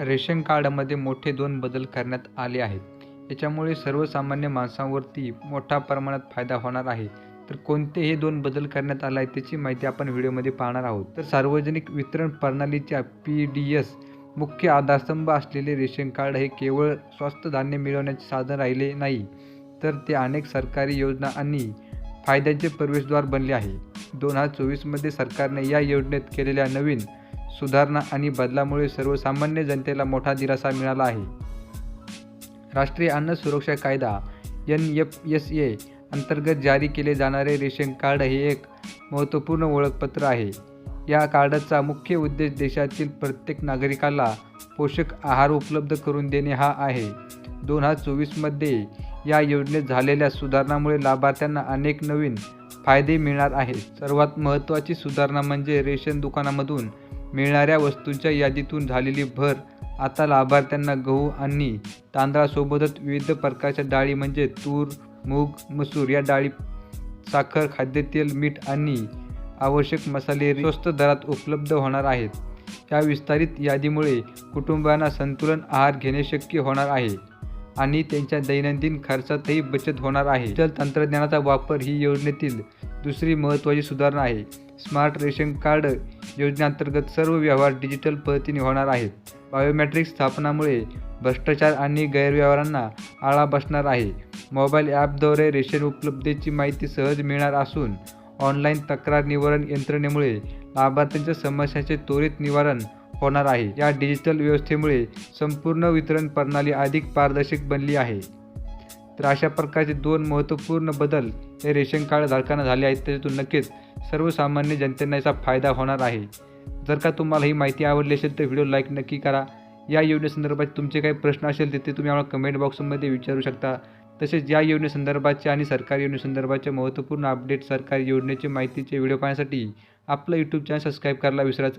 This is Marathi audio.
रेशन कार्डमध्ये मोठे दोन बदल करण्यात आले आहेत. याच्यामुळे सर्वसामान्य माणसांवरती मोठ्या प्रमाणात फायदा होणार आहे. तर कोणते हे दोन बदल करण्यात आला आहेत त्याची माहिती आपण व्हिडिओमध्ये पाहणार आहोत. तर सार्वजनिक वितरण प्रणालीच्या पी डी एस मुख्य आधारस्तंभ असलेले रेशन कार्ड हे केवळ स्वस्त धान्य मिळवण्याचे साधन राहिले नाही तर ते अनेक सरकारी योजना आणि फायद्यांचे प्रवेशद्वार बनले आहे. दोन हजार चोवीसमध्ये सरकारने या योजनेत केलेल्या नवीन सुधारणा आणि बदलामुळे सर्वसामान्य जनतेला मोठा दिलासा मिळाला आहे. राष्ट्रीय अन्न सुरक्षा कायदा एन एफ एस ए अंतर्गत जारी केले जाणारे रेशन कार्ड हे एक महत्त्वपूर्ण ओळखपत्र आहे. या कार्डाचा मुख्य उद्देश देशातील प्रत्येक नागरिकाला पोषक आहार उपलब्ध करून देणे हा आहे. दोन हजार चोवीसमध्ये या योजनेत झालेल्या सुधारणामुळे लाभार्थ्यांना अनेक नवीन फायदे मिळणार आहेत. सर्वात महत्त्वाची सुधारणा म्हणजे रेशन दुकानामधून मिळणाऱ्या वस्तूंच्या यादीतून झालेली भर. आता लाभार्थ्यांना गहू आणि तांदळासोबतच विविध प्रकारच्या डाळी म्हणजे तूर मूग मसूर या डाळी साखर खाद्यतेल मीठ आणि आवश्यक मसाले स्वस्त दरात उपलब्ध होणार आहेत. या विस्तारित यादीमुळे कुटुंबांना संतुलन आहार घेणे शक्य होणार आहे. आणि त्यांच्या दैनंदिन खर्चातही बचत होणार आहे. डिजिटल तंत्रज्ञानाचा वापर ही योजनेतील दुसरी महत्त्वाची सुधारणा आहे. स्मार्ट रेशन कार्ड योजनेअंतर्गत सर्व व्यवहार डिजिटल पद्धतीने होणार आहेत. बायोमॅट्रिक स्थापनामुळे भ्रष्टाचार आणि गैरव्यवहारांना आळा बसणार आहे. मोबाईल ॲपद्वारे रेशन उपलब्धतेची माहिती सहज मिळणार असून ऑनलाईन तक्रार निवारण यंत्रणेमुळे लाभार्थ्यांच्या समस्यांचे त्वरित निवारण होणार आहे. या डिजिटल व्यवस्थेमुळे संपूर्ण वितरण प्रणाली अधिक पारदर्शक बनली आहे. तर अशा प्रकारचे दोन महत्त्वपूर्ण बदल हे रेशन कार्ड धारकांना झाले आहेत त्याच्यातून नक्कीच सर्वसामान्य जनतेला याचा फायदा होणार आहे. जर का तुम्हाला ही माहिती आवडली असेल तर व्हिडिओ लाईक नक्की करा. या योजनेसंदर्भात तुमचे काही प्रश्न असेल तर ते तुम्ही आम्हाला कमेंट बॉक्समध्ये विचारू शकता. तसेच या योजनेसंदर्भाचे आणि सरकारी योजनेसंदर्भाचे महत्त्वपूर्ण अपडेट सरकारी योजनेची माहितीचे व्हिडिओ पाहण्यासाठी आपलं यूट्यूब चॅनल सबस्क्राईब करायला विसरायचं